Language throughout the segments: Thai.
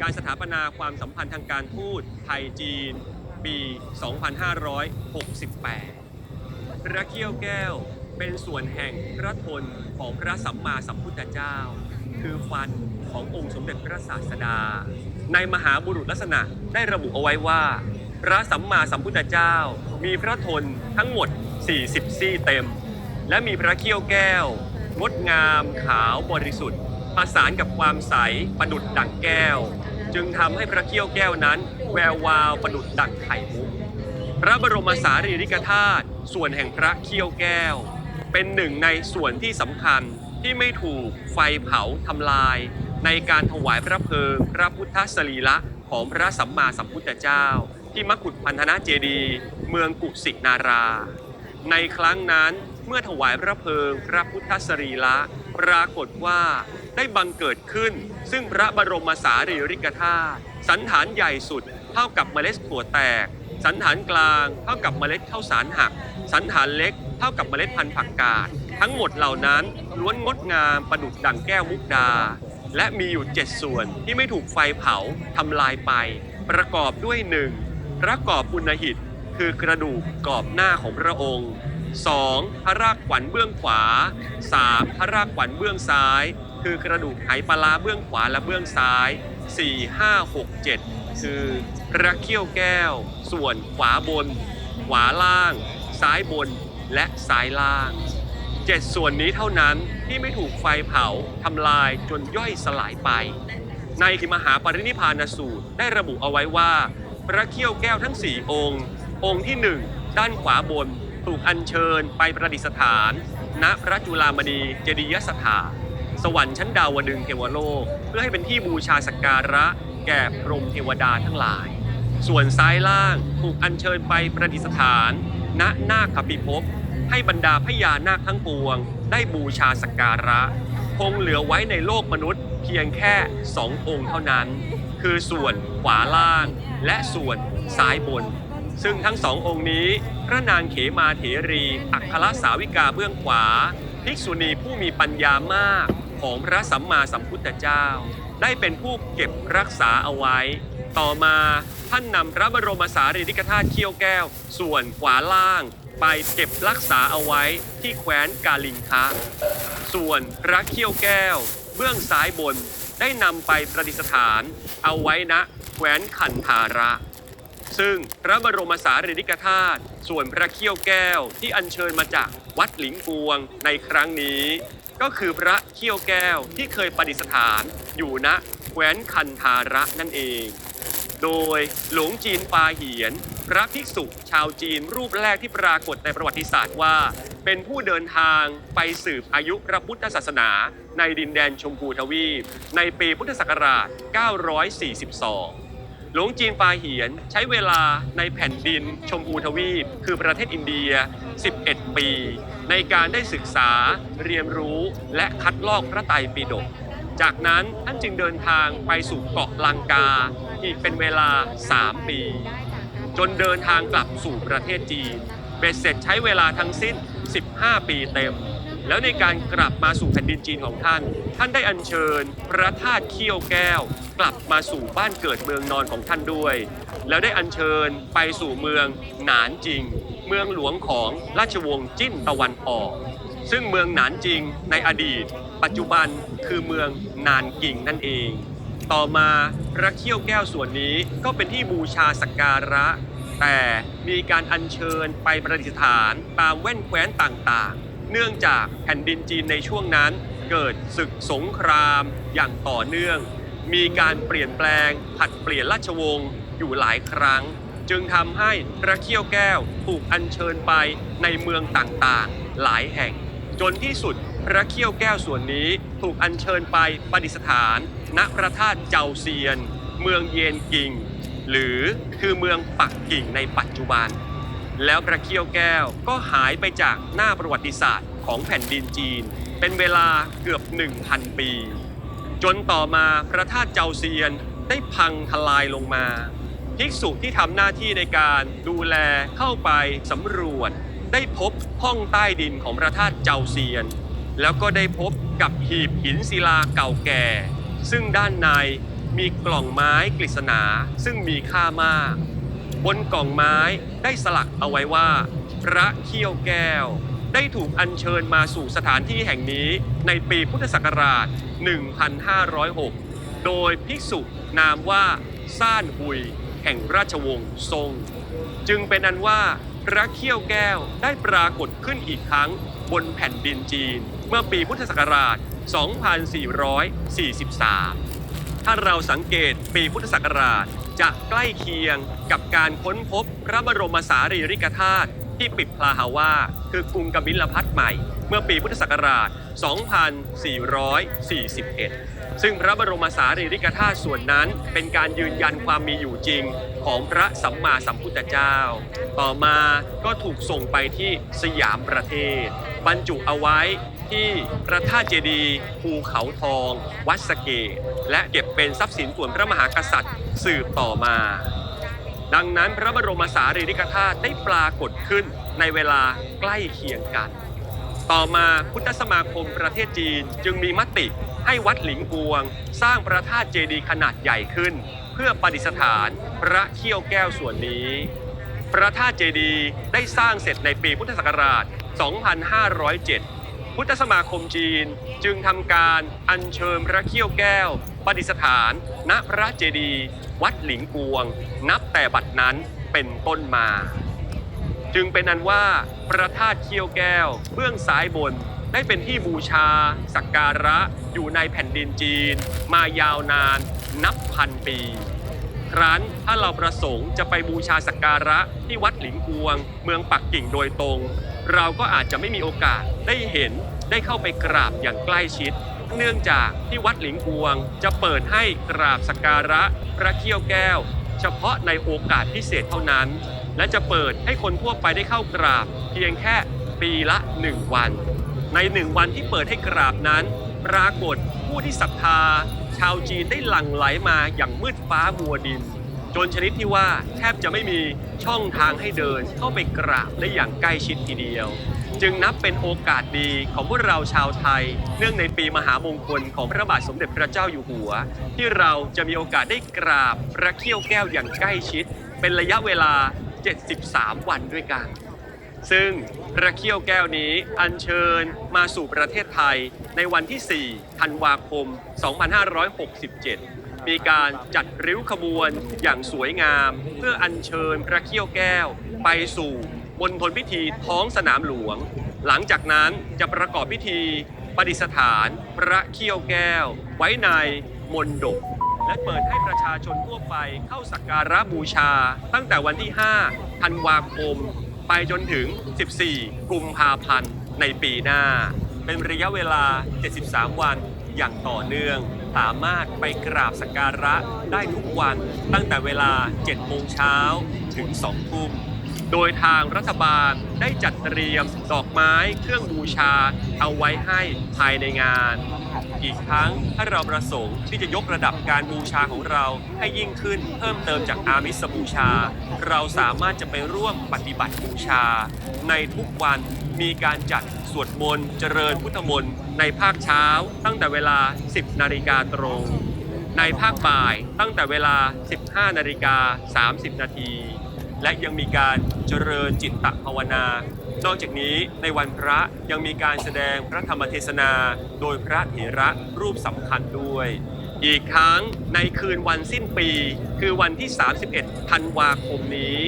การสถาปนาความสัมพันธ์ทางการทูตไทยจีน ปี 2568 พระเขี้ยวแก้วเป็นส่วนแห่งพระทนของพระสัมมาสัมพุทธเจ้า คือฟันขององค์สมเด็จพระศาสดา ในมหาบุรุษลักษณะได้ระบุเอาไว้ว่า พระสัมมาสัมพุทธเจ้า มีพระทนทั้งหมด 40 ซี่เต็ม และมีพระเขี้ยวแก้ว งดงามขาวบริสุทธิ์ ประสานกับความใสประดุดดั่งแก้ว จึงทำให้พระเขี้ยวแก้วนั้น แวววาวประดุดดั่งไข่มุก พระบรมสารีริกธาตุส่วนแห่งพระเขี้ยวแก้ว เป็นหนึ่งในส่วนที่สำคัญที่ไม่ถูกไฟเผาทำลาย ในการถวายพระเพลิง พระพุทธสรีระของพระสัมมาสัมพุทธเจ้า ที่มกุฏพันธนาเจดีเมืองกุสินารา ในครั้งนั้นเมื่อถวายพระเพลิง พระพุทธสรีระ ปรากฏว่าได้บังเกิดขึ้น ซึ่งพระบรมสารีริกธาตุสันฐานใหญ่สุดเท่ากับเมล็ดถั่วแตก สันฐานกลางเท่ากับเมล็ดข้าวสารหัก สันฐานเล็กเท่ากับเมล็ดพันธุ์ผักกาดทั้งหมดเหล่านั้นล้วนงดงามประดุจดั่งแก้วมุกดา และมีอยู่เจ็ดส่วนที่ไม่ถูกไฟเผาทำลายไป ประกอบด้วยหนึ่งพระกอบอุณหิต คือกระดูกกรอบหน้าของพระองค์ 2. พระรากขวัญเบื้องขวา 3. พระรากขวัญเบื้องซ้าย คือกระดูกไหปลาร้าเบื้องขวาและเบื้องซ้าย 4 5 6 7 คือพระเขี้ยวแก้ว ส่วนขวาบน ขวาล่าง ซ้ายบนและซ้ายล่างเจ็ดส่วนนี้เท่านั้นที่ไม่ถูกไฟเผาทำลายจนย่อยสลายไป ในมหาปรินิพานสูตรได้ระบุเอาไว้ว่า พระเขี้ยวแก้วทั้งสี่องค์ องค์ที่หนึ่งด้านขวาบน ถูกอัญเชิญไปประดิษฐาน ณพระจุลามณีเจดียสถาน สวรรค์ชั้นดาวดึงเทวโลก เพื่อให้เป็นที่บูชาสักการะ แก่พรหมเทวดาทั้งหลาย ส่วนซ้ายล่างถูกอัญเชิญไปประดิษฐาน ณนาคปิภพให้บรรดาพญานาคทั้งปวง ได้บูชาสักการะ คงเหลือไว้ในโลกมนุษย์ เพียงแค่สององค์เท่านั้น คือส่วนขวาล่างและส่วนซ้ายบน ซึ่งทั้งสององค์นี้ พระนางเขมาเถรี อัครสาวิกาเบื้องขวา ภิกษุณีผู้มีปัญญามากของพระสัมมาสัมพุทธเจ้า ได้เป็นผู้เก็บรักษาเอาไว้ ต่อมาท่านนำพระบรมสารีริกธาตุเขี้ยวแก้ว ส่วนขวาล่าง ไปเก็บรักษาเอาไว้ที่แคว้นกาลิงคะส่วนพระเขี้ยวแก้ว เบื้องซ้ายบนได้นำไปประดิษฐาน เอาไว้ณแคว้นขันธาระ ซึ่งพระบรมสารีริกธาตุส่วนพระเขี้ยวแก้วที่อัญเชิญมาจากวัดหลิงกวงในครั้งนี้ ก็คือพระเขี้ยวแก้วที่เคยประดิษฐานอยู่ณแคว้นคันธาระนั่นเอง โดยหลวงจีนปาเหียน พระภิกษุชาวจีนรูปแรกที่ปรากฏในประวัติศาสตร์ว่า เป็นผู้เดินทางไปสืบอายุพระพุทธศาสนาในดินแดนชมพูทวีป ในปีพุทธศักราช 942 หลวงจีนปาเหียนใช้เวลาในแผ่นดินชมพูทวีป คือประเทศอินเดีย 11 ปี ในการได้ศึกษาเรียนรู้และคัดลอกพระไตรปิฎกจากนั้นท่านจึงเดินทางไปสู่เกาะลังกาอีกเป็นเวลา 3 ปี จนเดินทางกลับสู่ประเทศจีนเบ็ดเสร็จใช้เวลาทั้งสิ้น 15 ปีเต็ม แล้วในการกลับมาสู่แผ่นดินจีนของท่าน ท่านได้อัญเชิญพระธาตุเขี้ยวแก้ว กลับมาสู่บ้านเกิดเมืองนอนของท่านด้วย แล้วได้อัญเชิญไปสู่เมืองหนานจิง เมืองหลวงของราชวงศ์จิ้นตะวันออก ซึ่งเมืองหนานจิงในอดีต ปัจจุบันคือเมืองนานกิงนั่นเอง ต่อมาพระเขี้ยวแก้วส่วนนี้ก็เป็นที่บูชาสักการะ แต่มีการอัญเชิญไปประดิษฐานตามแว่นแคว้นต่างๆ เนื่องจากแผ่นดินจีนในช่วงนั้น เกิดศึกสงครามอย่างต่อเนื่อง มีการเปลี่ยนแปลงผัดเปลี่ยนราชวงศ์อยู่หลายครั้ง จึงทำให้พระเขี้ยวแก้วถูกอัญเชิญไปในเมืองต่างๆ หลายแห่ง จนที่สุดพระเขี้ยวแก้วส่วนนี้ถูกอัญเชิญไปประดิษฐาน ณพระธาตุเจ้าเซียน เมืองเยนกิง หรือคือเมืองปักกิ่งในปัจจุบัน แล้วพระเขี้ยวแก้วก็หายไปจากหน้าประวัติศาสตร์ของแผ่นดินจีน เป็นเวลาเกือบ 1,000 ปี จนต่อมาพระธาตุเจ้าเซียนได้พังทลายลงมา ภิกษุที่ทำหน้าที่ในการดูแลเข้าไปสำรวจ ได้พบห้องใต้ดินของพระธาตุเจ้าเซียน แล้วก็ได้พบกับหีบหินศิลาเก่าแก่ ซึ่งด้านในมีกล่องไม้กฤษณาซึ่งมีค่ามาก บนกล่องไม้ได้สลักเอาไว้ว่า พระเขี้ยวแก้ว ได้ถูกอัญเชิญมาสู่สถานที่แห่งนี้ในปีพุทธศักราช 1506 โดยภิกษุนามว่าซ่านหุย แห่งราชวงศ์ทรง จึงเป็นอันว่าพระเขี้ยวแก้วได้ปรากฏขึ้นอีกครั้งบนแผ่นดินจีน เมื่อปีพุทธศักราช 2443 ถ้าเราสังเกตปีพุทธศักราช จะใกล้เคียงกับการค้นพบพระบรมสารีริกธาตุที่ปิดพลาฮาวาคือกรุงกบิลพัทใหม่ เมื่อปีพุทธศักราช 2441 ซึ่งพระบรมสารีริกธาตุส่วนนั้นเป็นการยืนยันความมีอยู่จริงของพระสัมมาสัมพุทธเจ้า ต่อมาก็ถูกส่งไปที่สยามประเทศ บรรจุเอาไว้ ที่พระธาตุเจดีย์ภูเขาทอง วัดสเกตและเก็บเป็นทรัพย์สินส่วนพระมหากษัตริย์สืบต่อมา ดังนั้นพระบรมสารีริกธาตุได้ปรากฏขึ้นในเวลาใกล้เคียงกัน ต่อมาพุทธสมาคมประเทศจีนจึงมีมติให้วัดหลิงกวง สร้างพระธาตุเจดีย์ขนาดใหญ่ขึ้น เพื่อประดิษฐานพระเขี้ยวแก้วส่วนนี้ พระธาตุเจดีย์ได้สร้างเสร็จในปีพุทธศักราช 2507 พุทธสมาคมจีน จึงทำการอัญเชิญพระเขี้ยวแก้ว ประดิษฐาน ณพระเจดีย์วัดหลิงกวง นับแต่บัดนั้นเป็นต้นมา จึงเป็นอันว่าพระธาตุเขี้ยวแก้ว เบื้องซ้ายบนได้เป็นที่บูชา สักการะอยู่ในแผ่นดินจีน มายาวนานนับพันปีครั้นถ้าเราประสงค์จะไปบูชาสักการะที่วัดหลิงกวง เมืองปักกิ่งโดยตรง เราก็อาจจะไม่มีโอกาสได้เห็นได้เข้าไปกราบอย่างใกล้ชิด เนื่องจากที่วัดหลิงกวง จะเปิดให้กราบสักการะพระเขี้ยวแก้ว เฉพาะในโอกาสพิเศษเท่านั้น และจะเปิดให้คนทั่วไปได้เข้ากราบ เพียงแค่ปีละหนึ่งวัน ในหนึ่งวันที่เปิดให้กราบนั้น ปรากฏผู้ที่ศรัทธา ชาวจีนได้หลั่งไหลมาอย่างมืดฟ้ามัวดิน จนชนิดที่ว่าแทบจะไม่มีช่องทางให้เดินเข้าไปกราบได้อย่างใกล้ชิดทีเดียว จึงนับเป็นโอกาสดีของพวกเราชาวไทย เนื่องในปีมหามงคลของพระบาทสมเด็จพระเจ้าอยู่หัว ที่เราจะมีโอกาสได้กราบพระเขี้ยวแก้วอย่างใกล้ชิด เป็นระยะเวลา 73 วันด้วยกันซึ่งพระเขี้ยวแก้วนี้อัญเชิญมาสู่ประเทศไทยในวันที่ 4 ธันวาคม 2567 มีการจัดริ้วขบวนอย่างสวยงาม เพื่ออัญเชิญพระเขี้ยวแก้ว ไปสู่มณฑลพิธีท้องสนามหลวง หลังจากนั้นจะประกอบพิธีประดิษฐานพระเขี้ยวแก้ว ไว้ในมณฑปและเปิดให้ประชาชนทั่วไปเข้าสักการะบูชา ตั้งแต่วันที่ 5 ธันวาคม ไปจนถึง 14 กุมภาพันธ์ในปีหน้า เป็นระยะเวลา 73 วันอย่างต่อเนื่อง สามารถไปกราบสักการะได้ทุกวันตั้งแต่เวลา 7 โมงเช้าถึง 2 ทุ่ม โดยทางรัฐบาลได้จัดเตรียมดอกไม้เครื่องบูชาเอาไว้ให้ภายในงาน อีกทั้งถ้าเราประสงค์ที่จะยกระดับการบูชาของเราให้ยิ่งขึ้นเพิ่มเติมจากอามิสบูชา เราสามารถจะไปร่วมปฏิบัติบูชา ในทุกวัน มีการจัดสวดมนต์เจริญพุทธมนต์ในภาคเช้า ตั้งแต่เวลา 10 นาฬิกาตรง ในภาคบ่ายตั้งแต่เวลา 15 นาฬิกา 30 นาที และยังมีการเจริญจิตตภาวนา นอกจากนี้ในวันพระยังมีการแสดงพระธรรมเทศนา โดยพระเถระรูปสำคัญด้วย อีกทั้งในคืนวันสิ้นปี คือวันที่ 31 ธันวาคมนี้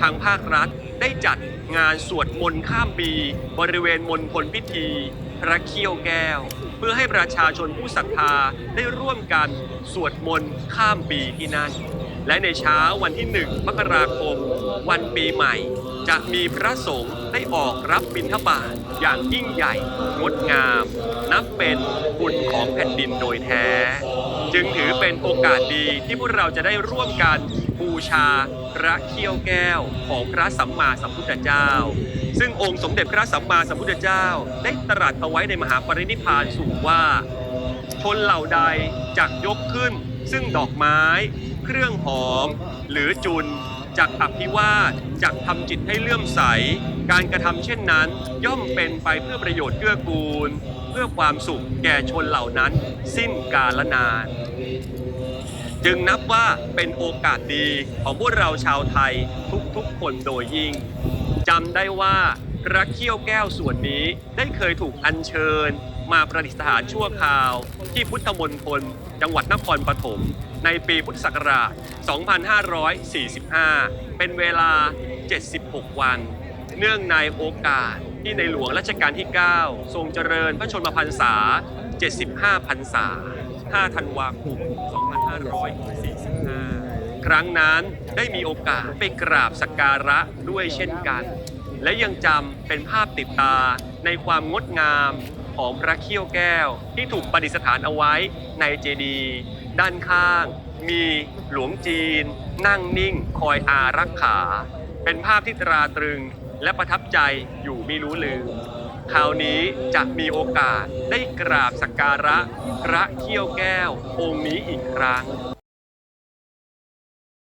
ทางภาครัฐได้จัดงานสวดมนต์ข้ามปี บริเวณมณฑลพิธี พระเขี้ยวแก้ว เพื่อให้ประชาชนผู้ศรัทธาได้ร่วมกันสวดมนต์ข้ามปีที่นั่น และในเช้าวันที่ 1 มกราคม วันปีใหม่ จะมีพระสงฆ์ได้ออกรับบิณฑบาตอย่างยิ่งใหญ่งดงาม นับเป็นบุญของแผ่นดินโดยแท้ จึงถือเป็นโอกาสดีที่พวกเราจะได้ร่วมกันบูชาพระเขี้ยวแก้วของพระสัมมาสัมพุทธเจ้า ซึ่งองค์สมเด็จพระสัมมาสัมพุทธเจ้า ได้ตรัสเอาไว้ในมหาปรินิพานสูงว่าชนเหล่าใดจักยกขึ้น ซึ่งดอกไม้ เครื่องหอม หรือจุนจักอภิวาทจักทำจิตให้เลื่อมใส การกระทำเช่นนั้น ย่อมเป็นไปเพื่อประโยชน์เกื้อกูล เพื่อความสุขแก่ชนเหล่านั้น สิ้นกาลนาน จึงนับว่าเป็นโอกาสดีของพวกเราชาวไทยทุกๆคนโดยยิ่งจำได้ว่าพระเขี้ยวแก้วส่วนนี้ได้เคยถูกอัญเชิญ มาประดิษฐานชั่วคราว ที่พุทธมณฑลจังหวัดนครปฐมในปีพุทธศักราช 2545 เป็นเวลา 76 วัน เนื่องในโอกาสที่ในหลวงรัชกาลที่ 9 ทรงเจริญพระชนมพรรษา 75 พรรษา 5 ธันวาคม 2545 ครั้งนั้นได้มีโอกาสไปกราบสักการะด้วยเช่นกัน และยังจำเป็นภาพติดตาในความงดงามของพระเขี้ยวแก้วที่ถูกประดิษฐานเอาไว้ในเจดีย์ด้านข้างมีหลวงจีน นั่งนิ่ง คอยอารักขา เป็นภาพที่ตราตรึง และประทับใจอยู่ไม่รู้ลืมคราวนี้จะมีโอกาสได้กราบสักการะพระเขี้ยวแก้วองค์นี้อีกครั้ง